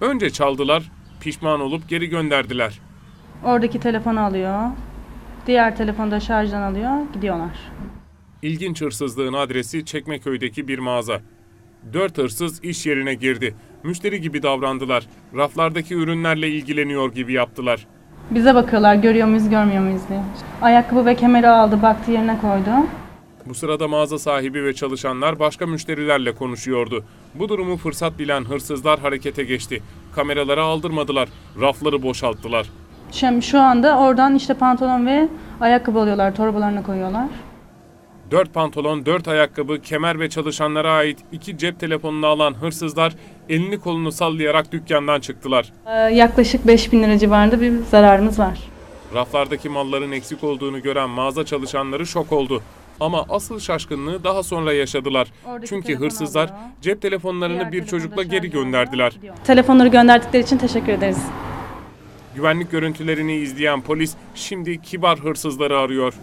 Önce çaldılar, pişman olup geri gönderdiler. Oradaki telefonu alıyor. Diğer telefonu da şarjdan alıyor. Gidiyorlar. İlginç hırsızlığın adresi Çekmeköy'deki bir mağaza. Dört hırsız iş yerine girdi. Müşteri gibi davrandılar. Raflardaki ürünlerle ilgileniyor gibi yaptılar. Bize bakıyorlar görüyor muyuz görmüyor muyuz diye. Ayakkabı ve kemeri aldı baktı yerine koydu. Bu sırada mağaza sahibi ve çalışanlar başka müşterilerle konuşuyordu. Bu durumu fırsat bilen hırsızlar harekete geçti. Kameralara aldırmadılar, rafları boşalttılar. Şimdi şu anda oradan işte pantolon ve ayakkabı alıyorlar torbalarına koyuyorlar. Dört pantolon, dört ayakkabı, kemer ve çalışanlara ait iki cep telefonunu alan hırsızlar elini kolunu sallayarak dükkandan çıktılar. Ee, yaklaşık 5000 lira civarında bir zararımız var. Raflardaki malların eksik olduğunu gören mağaza çalışanları şok oldu. Ama asıl şaşkınlığı daha sonra yaşadılar. Oradaki Çünkü telefonu hırsızlar alıyor. cep telefonlarını Diğer bir telefonu çocukla geri gönderdiler. gidiyor. Telefonları gönderdikleri için teşekkür ederiz. Güvenlik görüntülerini izleyen polis şimdi kibar hırsızları arıyor.